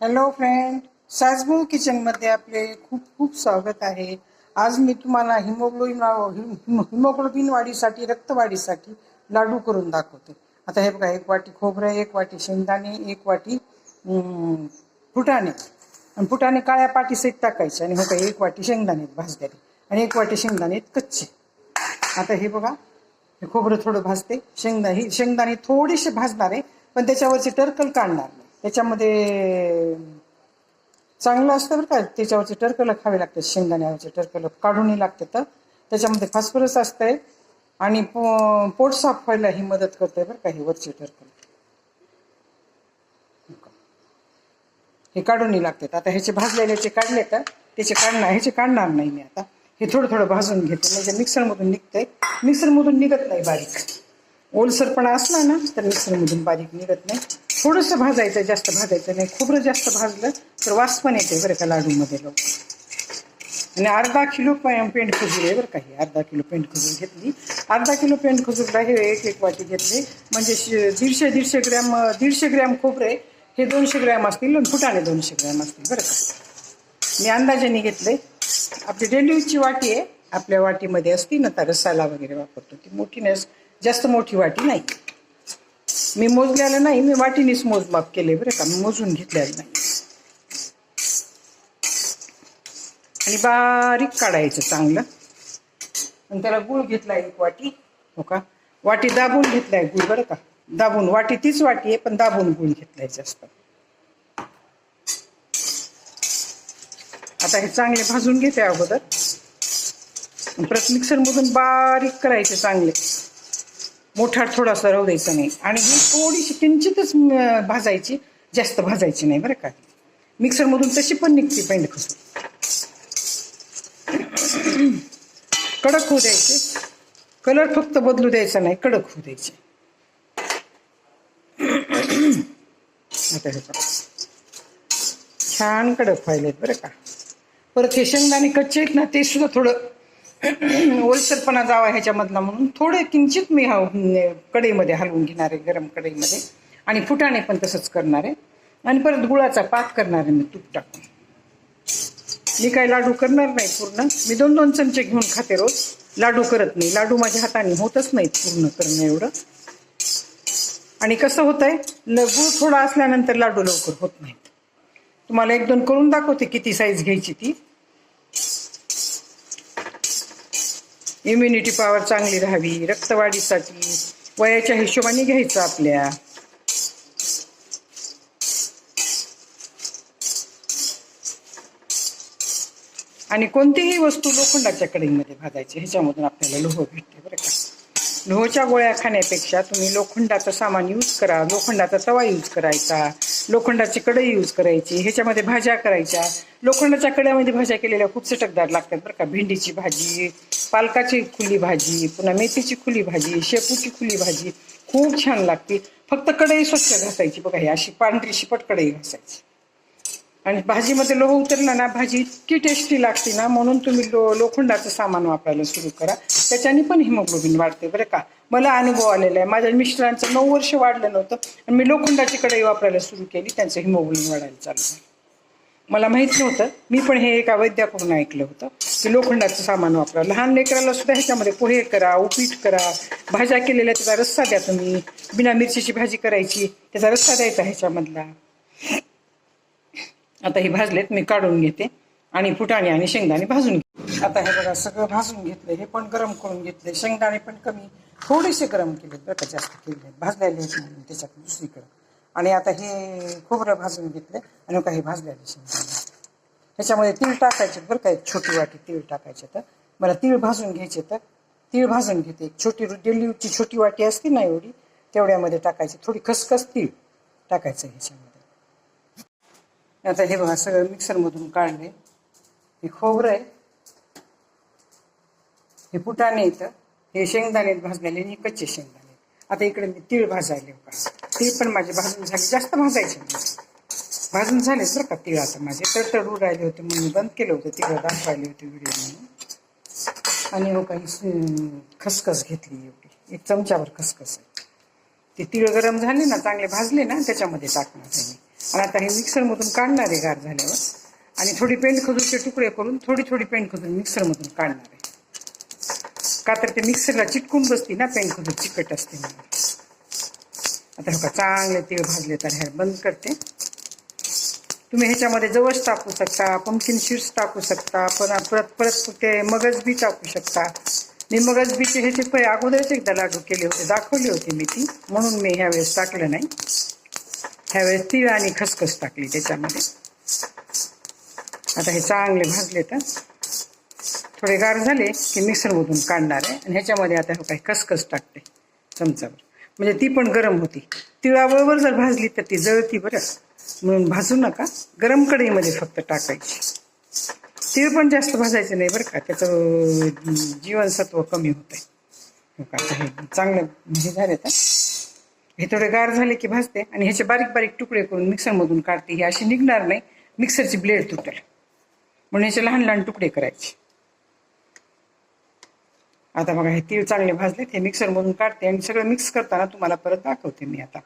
Hello friend साजमूल किचनमध्ये आपले खूप खूप स्वागत आहे. आज मी तुम्हाला हिमोग्लोबिन हिमोग्लोबिन वाढीसाठी रक्तवाढीसाठी लाडू करून दाखवते. आता हे बघा एक वाटी खोबरं एक वाटी शेंगदाणे एक वाटी फुटाणे. आणि फुटाणे काळ्या पाटीसहित टाकायचे आणि हे का एक वाटी शेंगदाणे भाजलेले आणि एक वाटी शेंगदाणे कच्चे. आता हे बघा हे खोबरं थोडं भाजते. शेंगदा ही शेंगदाणे थोडेसे भाजणार आहे पण त्याच्यावरचे टर्कल काढणार नाही. त्याच्यामध्ये चांगलं असतं बरं का. त्याच्यावरचे टरकलं खावे लागतात शेंगदाण्यावरचे टरकलं काढूनही लागते तर. त्याच्यामध्ये फॉस्फरस असतंय आणि पो- पोट साफ व्हायला ही मदत करते बरं का हे वरचे टरकल. हे काढूनही लागतात. आता ह्याचे भाजलेल्याचे काढले तर त्याचे काढणार ह्याचे काढणार नाही मी आता. हे थोडं थोडं भाजून घेते. म्हणजे मिक्सरमधून निघतंय. मिक्सरमधून निघत नाही बारीक. ओलसरपणा असला ना तर मिक्सरमधून बारीक निघत नाही. थोडंसं भाजायचं जास्त भाजायचं नाही. खोबरं जास्त भाजलं तर वास पण येते बरं का लाडूमध्ये लवकर आणि अर्धा किलो पेंट खजूर आहे बरं का हे. अर्धा किलो पेंट खजूर घेतली. अर्धा किलो पेंट खजूरला हे एक एक वाटी घेतले. म्हणजे दीडशे दीडशे ग्रॅम दीडशे ग्रॅम खोबरे हे दोनशे ग्रॅम असतील आणि फुटाणे दोनशे ग्रॅम असतील बरं का. मी अंदाजाने घेतले. आपली डेलीची वाटी आहे. आपल्या वाटीमध्ये असती ना तर रसाला वगैरे वापरतो ती मोठी नाही जास्त मोठी वाटी नाही. मी मोजल्याला नाही मी वाटीनेच मोजमाप केले बरं का. मी मोजून घेतलेलं नाही. आणि बारीक काढायचं चांगलं. आणि त्याला गुळ घेतला एक वाटी. हो का? वाटी दाबून घेतलाय गुळ बरं का? दाबून. वाटी तीच वाटी आहे पण दाबून गुळ घेतलाय जास्त. आता हे चांगले भाजून घेते अगोदर. परत मिक्सरमधून बारीक करायचे चांगले. मोठा थोडासा राहू द्यायचा नाही. आणि ही थोडीशी किंचितच भाजायची जास्त भाजायची नाही बरं का? मिक्सरमधून तशी पण निघते पेंड खसून कडक होऊ द्यायचे. कलर फक्त बदलू द्यायचा नाही कडक होऊ द्यायचे. आता हे छान कडक व्हायलेत बरं का? परत हे शेंगदाणे कच्चे आहेत ना ते सुद्धा थोडं ओलसरपणा जावा ह्याच्यामधला म्हणून. थोडं किंचित मी हा कढईमध्ये हलवून घेणार आहे गरम कढईमध्ये. आणि फुटाणे पण तसंच करणार आहे. आणि परत गुळाचा पाक करणार आहे मी तूप टाकून. मी काही लाडू करणार नाही पूर्ण. मी दोन दोन चमचे घेऊन खाते रोज. लाडू करत नाही. लाडू माझ्या हाताने होतच नाहीत पूर्ण करणं एवढं. आणि कसं होतंय ल गुळ थोडा असल्यानंतर लाडू लवकर होत नाहीत. तुम्हाला एक दोन करून दाखवते किती साईज घ्यायची ती. इम्युनिटी पॉवर चांगली राहावी रक्तवाढीसाठी वयाच्या हिशोबाने घ्यायचं आपल्या. आणि कोणतीही वस्तू लोखंडाच्या कढईमध्ये भाजायची ह्याच्यामधून आपल्याला लोह भेटते बरं का? लोहच्या गोळ्या खाण्यापेक्षा तुम्ही लोखंडाचं सामान यूज करा लोखंडाचा तवा यूज करायचा. लोखंडाची कढई यूज करायची ह्याच्यामध्ये भाज्या करायच्या. लोखंडाच्या कड्यामध्ये भाज्या केलेल्या खूप चटकदार लागतात बरं का. भेंडीची भाजी पालकाची खुली भाजी पुन्हा मेथीची खुली भाजी शेपूची खुली भाजी. खूप छान लागते. फक्त कढई स्वच्छ घासायची बघा ही अशी पांढरी शिपट कढई घासायची. आणि भाजीमध्ये लोह उतरलं ना भाजी इतकी टेस्टी लागते ना म्हणून तुम्ही लो लोखंडाचं सामान वापरायला सुरू करा. त्याच्याने पण हिमोग्लोबिन वाढते बरं का. मला अनुभव आलेला आहे. माझ्या मिस्टरांचं नऊ वर्ष वाढलं नव्हतं. आणि मी लोखंडाची कढई वापरायला सुरू केली. त्यांचं हिमोग्लोबिन वाढायला चालू झालं. मला माहीत नव्हतं. मी पण हे एका वैद्याकडून ऐकलं होतं की लोखंडाचं सामान वापरा. लहान लेकराला सुद्धा ह्याच्यामध्ये पोहे करा उपीट करा. भाज्या केलेल्या त्याचा रस्सा द्या तुम्ही. बिना मिरचीची भाजी करायची. त्याचा रस्सा द्यायचा ह्याच्यामधला. आता हे भाजलेत मी काढून घेते. आणि फुटाणे आणि शेंगदाणे भाजून घेते. आता हे बघा सगळं भाजून घेतलं. हे पण गरम करून घेतले. शेंगदाणे पण कमी थोडेसे गरम केलेत बरं का जास्त केले भाजलेले म्हणून त्याच्यात दुसरीकडं. आणि आता हे खोबरं भाजून घेतले आणि काही भाजलेले शेंगदाणे. ह्याच्यामध्ये तीळ टाकायचे. बरं का एक छोटी वाटी तीळ टाकायचे तर. मला तीळ भाजून घ्यायचे तर. तीळ भाजून घेते. एक छोटी डेलीची छोटी वाटी असते ना एवढी तेवढ्यामध्ये टाकायची. थोडी खसखस तीळ टाकायचं ह्याच्यामध्ये आता हे बघा सगळं मिक्सरमधून काढले हे खोबरं आहे. हे फुटाणे येतं हे शेंगदाणे भाजलेले आणि हे कच्चे शेंगदाणे आता इकडे मी तीळ भाजायले होता तीळ पण माझे भाजून झाले. जास्त भाजायचे भाजून झालेच बरं का तीळ आता माझे. तडतड राहिले होते म्हणून मी बंद केलं होतं. तिळ दाखवायले होते व्हिडिओ म्हणून आणि हो काही खसखस घेतली एवढी. एक चमच्यावर खसखस आहे. ते तीळ गरम झाले ना चांगले भाजले ना त्याच्यामध्ये टाकणार आहे आणि आता हे मिक्सरमधून काढणार आहे गार झाल्यावर. आणि थोडी पेंट खजूरचे तुकडे करून थोडी थोडी पेंट खजूर मिक्सरमधून काढणार आहे. का तर ते मिक्सरला चिटकून बसते ना पेंट खजूर चिकट असते आता हो का चांगले तीळ भाजले तर ह्या बंद करते. तुम्ही ह्याच्यामध्ये जवळ टाकू शकता पंपकिन सीड्स टाकू शकता पण परत परत ते मगज बी टाकू शकता. मी मगज बीचे ह्याचे पै अगोदरच एकदा लागू केले होते दाखवले होते मी ती. म्हणून मी ह्यावेळेस टाकलं नाही. ह्यावेळेस तीळ आणि खसखस टाकली त्याच्यामध्ये. आता हे चांगले भाजले तर थोडे गार झाले की मिक्सरमधून काढणार आहे. आणि ह्याच्यामध्ये आता हो काही खसखस टाकते चमचावर. म्हणजे ती पण गरम होती. तिळाबरोबर जर भाजली तर ती जळती बरं. म्हणून भाजू नका. गरम कढईमध्ये फक्त टाकायची. तीळ पण जास्त भाजायचं नाही बरं का. त्याचं जीवनसत्व कमी होतंय. हो का आता हे चांगलं म्हणजे झाले तर. हे थोडे गार झाले की भाजते आणि ह्याचे बारीक बारीक तुकडे करून मिक्सरमधून काढते. हे अशी निघणार नाही. मिक्सरची ब्लेड तुटेल. म्हणून ह्याचे लहान लहान तुकडे करायचे. आता बघा हे तीळ चांगले भाजलेत. हे मिक्सरमधून काढते आणि सगळं मिक्स करताना तुम्हाला परत दाखवते मी आता.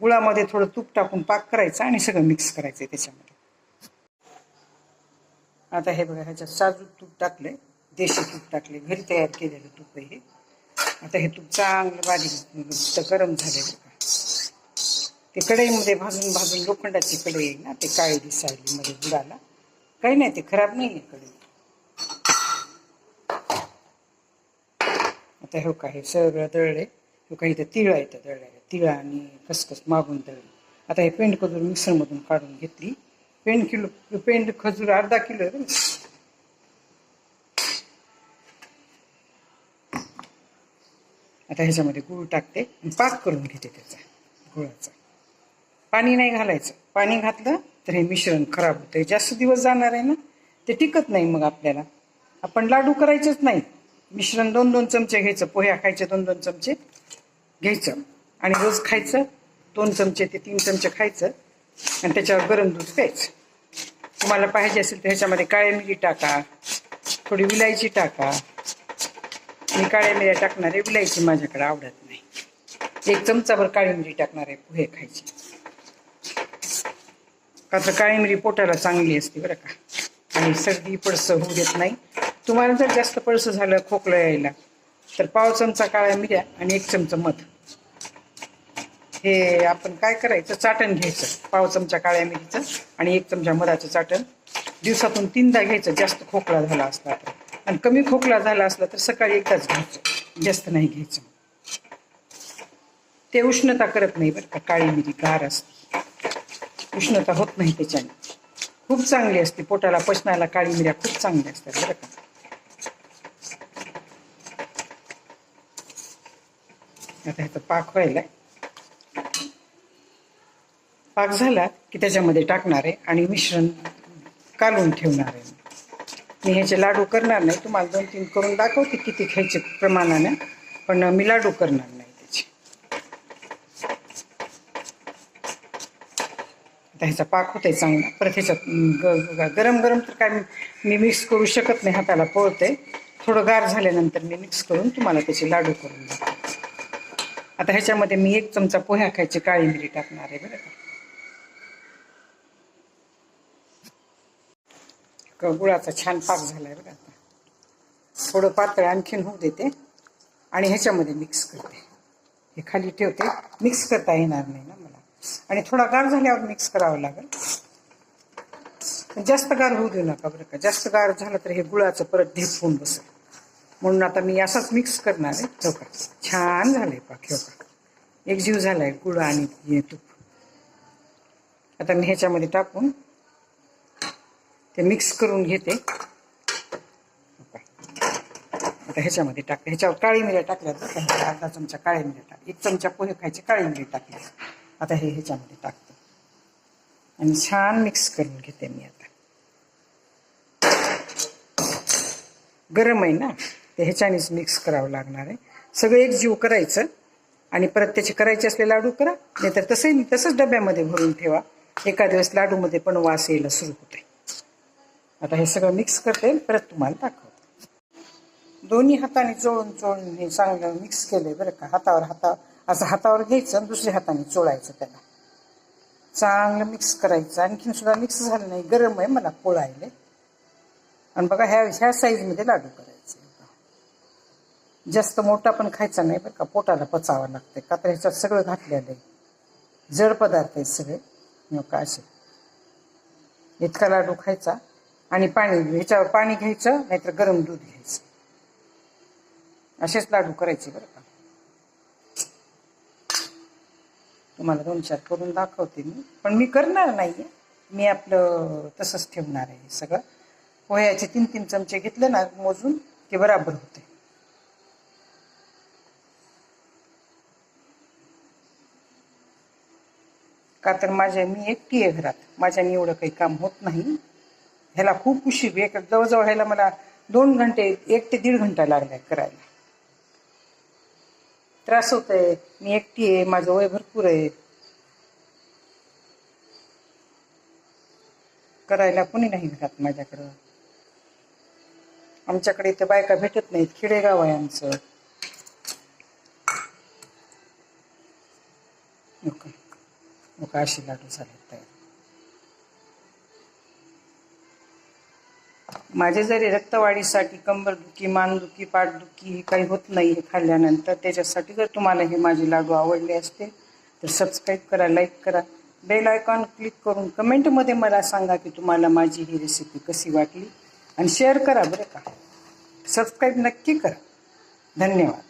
गुळामध्ये थोडं तूप टाकून पाक करायचा आणि सगळं मिक्स करायचं त्याच्यामध्ये. आता हे बघा ह्याच्यात साजूक तूप टाकलंय. देशी तूप टाकले घरी तयार केलेलं तूप आहे हे. आता हे तूप चांगलं बारीक गरम झाले ते कढईमध्ये भाजून भाजून लोखंडाची कढई आहे ना ते काळी दिसायली मध्ये गुळाला. काही नाही ते खराब नाही आहे कढई. आता हे काय हे सगळं दळले हे काही इथं तिळ आहे तर दळलेलं तिळ आणि खसखस मागून दळले. आता हे पेंड खजूर मिक्सरमधून काढून घेतली. पेंड किलो पेंड खजूर अर्धा किलो आहे आता ह्याच्यामध्ये गूळ टाकते आणि पाक करून घेते त्याचा गुळाचा. पाणी नाही घालायचं. पाणी घातलं तर हे मिश्रण खराब होतं. जास्त दिवस जाणार आहे ना ते टिकत नाही मग आपल्याला. आपण लाडू करायचेच नाही. मिश्रण दोन दोन चमचे घ्यायचं पोह्या खायचे दोन दोन चमचे घ्यायचं. आणि रोज खायचं दोन चमचे ते तीन चमचे खायचं आणि त्याच्यावर गरम दूध प्यायचं. तुम्हाला पाहिजे असेल तर ह्याच्यामध्ये काळ्या मिरी टाका थोडी विलायची टाका. मी काळ्या मिऱ्या टाकणार आहे विलायची माझ्याकडे आवडत नाही. एक चमचाभर काळी मिरी टाकणार आहे पोहे खायची. का तर काळी मिरी पोटाला चांगली असते बरं का. आणि सर्दी पडसं होऊ देत नाही. तुम्हाला जर जास्त पडसं झालं खोकलं यायला तर पाव चमचा काळ्या मिऱ्या आणि एक चमचा मध. हे आपण काय करायचं? चाटण घ्यायचं. पाव चमचा काळ्या मिरीचं आणि एक चमचा मधाचं चाटण. दिवसातून तीनदा घ्यायचं. जास्त खोकला झाला असला तर. आणि कमी खोकला झाला असला तर सकाळी एकदाच घ्यायचं. जास्त नाही घ्यायचं. ते उष्णता करत नाही बरं का. काळी मिरी गार असते. उष्णता होत नाही त्याच्याने. खूप चांगली असते पोटाला पचनाला काळी मिऱ्या खूप चांगल्या असतात बरं का? आता ह्याचा पाक व्हायला पाक झाला की त्याच्यामध्ये टाकणार आहे आणि मिश्रण कालून ठेवणार आहे. मी ह्याचे लाडू करणार नाही तुम्हाला दोन तीन करून दाखवते किती खायचे प्रमाणाने पण मी लाडू करणार नाही. त्याचे आता ह्याचा पाक होतंय चांगला. परत ह्याच्यात ग- गरम गरम तर काय मी- मिक्स करू शकत नाही हाताला पोळते थोडं गार झाल्यानंतर मी मिक्स करून तुम्हाला त्याचे लाडू करून देते. आता ह्याच्यामध्ये मी एक चमचा पोह्या खायची काळी मिरी टाकणार आहे बरं का. गुळाचा छान पाक झालाय बरं आता. थोडं पातळ आणखीन होऊ देते आणि ह्याच्यामध्ये मिक्स करते. हे खाली ठेवते. मिक्स करता येणार नाही ना मला. आणि थोडा गार झाल्यावर मिक्स करावं लागेल. पण जास्त गार होऊ देऊ नका बरं का. जास्त गार झालं तर हे गुळाचं परत ढेप होऊन बसेल. म्हणून आता मी असाच मिक्स करणार आहे. हो का? छान झालंय पा हो का? एक जीव झालाय गुळ आणि तूप. आता मी ह्याच्यामध्ये टाकून ते मिक्स करून घेते. आता ह्याच्यामध्ये टाकते ह्याच्यावर काळी मिऱ्या टाकल्या अर्धा चमचा काळ्या मिऱ्या टाक एक चमचा पोहे खायचे काळी मिरी टाकले आता हे ह्याच्यामध्ये टाकते. आणि छान मिक्स करून घेते मी आता. गरम आहे ना? ते ह्याच्यानेच मिक्स करावं लागणार आहे. सगळं एक जीव करायचं आणि परत त्याचे करायचे असले लाडू करा. नाहीतर तसंही तसंच डब्यामध्ये भरून ठेवा. एका दिवस लाडूमध्ये पण वास यायला सुरू होते आता हे सगळं मिक्स करते परत तुम्हाला दाखवते. दोन्ही हाताने चोळून चोळून हे चांगलं मिक्स केलंय बरं का? हातावर हाता असं हातावर घ्यायचं आणि दुसऱ्या हाताने चोळायचं त्याला. चांगलं मिक्स करायचं. आणखीन सुद्धा मिक्स झालं नाही. गरम आहे मला पोळायले. आणि बघा ह्या ह्या साईजमध्ये लाडू करायचे. जास्त मोठा पण खायचा नाही बरं का. पोटाला पचावं लागते का तर ह्याच्यात सगळं घातलेलं आहे. जड पदार्थ आहेत सगळे. नका असे. इतका लाडू खायचा. आणि पाणी ह्याच्यावर पाणी घ्यायचं नाहीतर गरम दूध घ्यायचं. असेच लाडू करायचे बरं का. तुम्हाला दोन चार करून दाखवते मी. पण मी करणार नाही मी आपलं तसंच ठेवणार आहे सगळं. पोह्याचे तीन तीन चमचे घेतले ना मोजून ते बराबर होते. का तर माझ्या मी एकटी आहे घरात. माझ्याने एवढं काही काम होत नाही. ह्याला खूप उशीर. एक जवळजवळ ह्याला मला दोन घंटे एक ते दीड घंटा लागलाय करायला. त्रास होत आहे मी एकटी आहे माझं वय भरपूर आहे. करायला कोणी नाही घरात माझ्याकडं. आमच्याकडे इथं बायका भेटत नाहीत. खेडेगाव आहे आमचं. नको अशी लाडू झाले तयार माझे जरी रक्तवाढीसाठी कंबरदुखी मानदुखी पाठदुखी हे काही होत नाही हे खाल्ल्यानंतर त्याच्यासाठी जर तुम्हाला हे माझे लाडू आवडले असते तर सबस्क्राईब करा लाईक करा. बेल आयकॉन क्लिक करून कमेंटमध्ये मला सांगा की तुम्हाला माझी ही रेसिपी कशी वाटली. आणि शेअर करा बरं का. सबस्क्राईब नक्की करा. धन्यवाद.